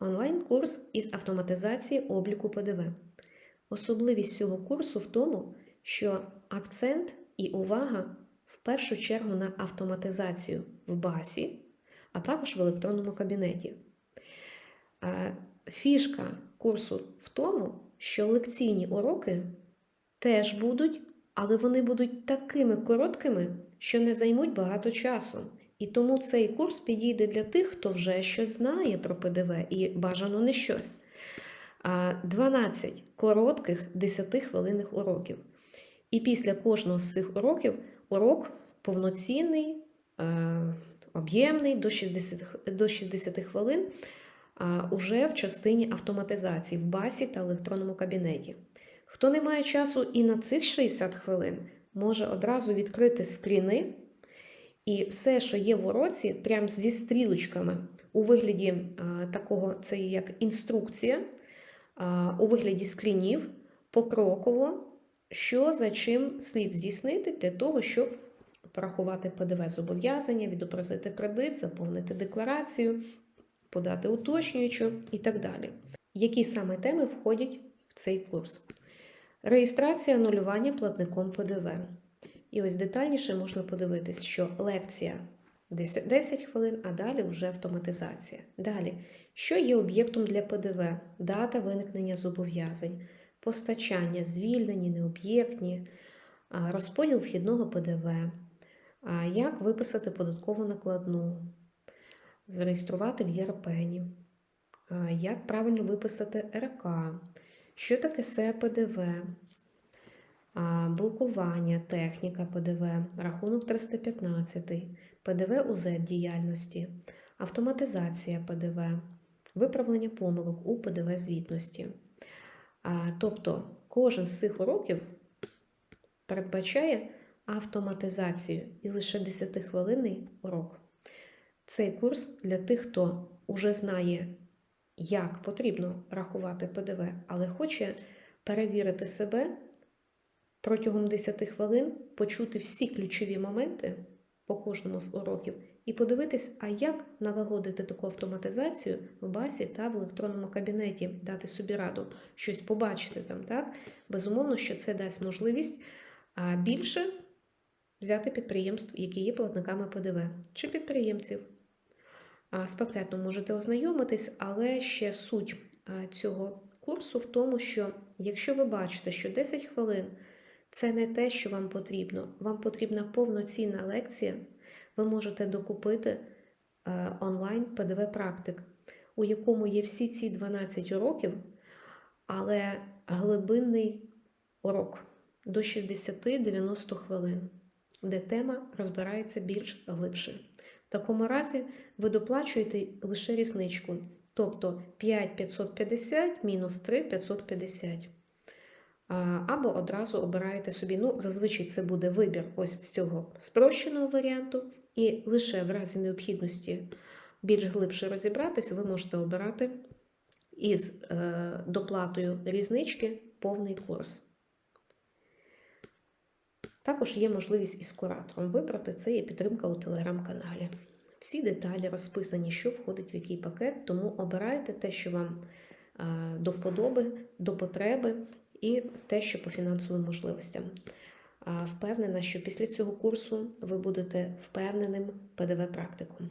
Онлайн-курс із автоматизації обліку ПДВ. Особливість цього курсу в тому, що акцент і увага в першу чергу на автоматизацію в басі, а також в електронному кабінеті. Е, Фішка курсу в тому, що лекційні уроки теж будуть, але вони будуть такими короткими, що не займуть багато часу. І тому цей курс підійде для тих, хто вже щось знає про ПДВ і бажано не щось. 12 коротких 10-хвилинних уроків. І після кожного з цих уроків урок повноцінний, е, об'ємний до 60, до 60 хвилин уже в частині автоматизації в басі та електронному кабінеті. Хто не має часу і на цих 60 хвилин, може одразу відкрити скріни. І все, що є в уроці, прям зі стрілочками у вигляді а, такого, це як інструкція, а, у вигляді скрінів, покроково, що за чим слід здійснити для того, щоб порахувати ПДВ зобов'язання, відобразити кредит, заповнити декларацію, подати уточнюючу і так далі. Які саме теми входять в цей курс? Реєстрація анулювання платником ПДВ. І ось детальніше можна подивитись, що лекція 10, 10 хвилин, а далі вже автоматизація. Далі, що є об'єктом для ПДВ, дата виникнення зобов'язань, постачання, звільнені, необ'єктні, розподіл вхідного ПДВ, як виписати податкову накладну, зареєструвати в ЄРПЕНі, як правильно виписати РК, що таке СЕПДВ, блокування, техніка ПДВ, рахунок 315, ПДВ УЗ діяльності, автоматизація ПДВ, виправлення помилок у ПДВ звітності. Тобто кожен з цих уроків передбачає автоматизацію і лише 10-хвилинний урок. Цей курс для тих, хто вже знає, як потрібно рахувати ПДВ, але хоче перевірити себе протягом 10 хвилин, почути всі ключові моменти по кожному з уроків і подивитись, а як налагодити таку автоматизацію в басі та в електронному кабінеті, дати собі раду, щось побачити там. так? Безумовно, що це дасть можливість більше взяти підприємств, які є платниками ПДВ, чи підприємців. З пакетом можете ознайомитись, але ще суть цього курсу в тому, що якщо ви бачите, що 10 хвилин це не те, що вам потрібно, вам потрібна повноцінна лекція, ви можете докупити е, онлайн ПДВ-практик, у якому є всі ці 12 уроків, але глибинний урок до 60-90 хвилин, де тема розбирається більш глибше. В такому разі ви доплачуєте лише різничку, тобто 5,550 мінус 3,550. Або одразу обираєте собі, ну, зазвичай це буде вибір ось з цього спрощеного варіанту, і лише в разі необхідності більш глибше розібратись, ви можете обирати із е, доплатою різнички повний курс. Також є можливість із куратором вибрати це є підтримка у телеграм-каналі. Всі деталі розписані, що входить в який пакет, тому обирайте те, що вам е, до вподоби, до потреби, і те, що по фінансовим можливостям. Впевнена, що після цього курсу ви будете впевненим ПДВ-практиком.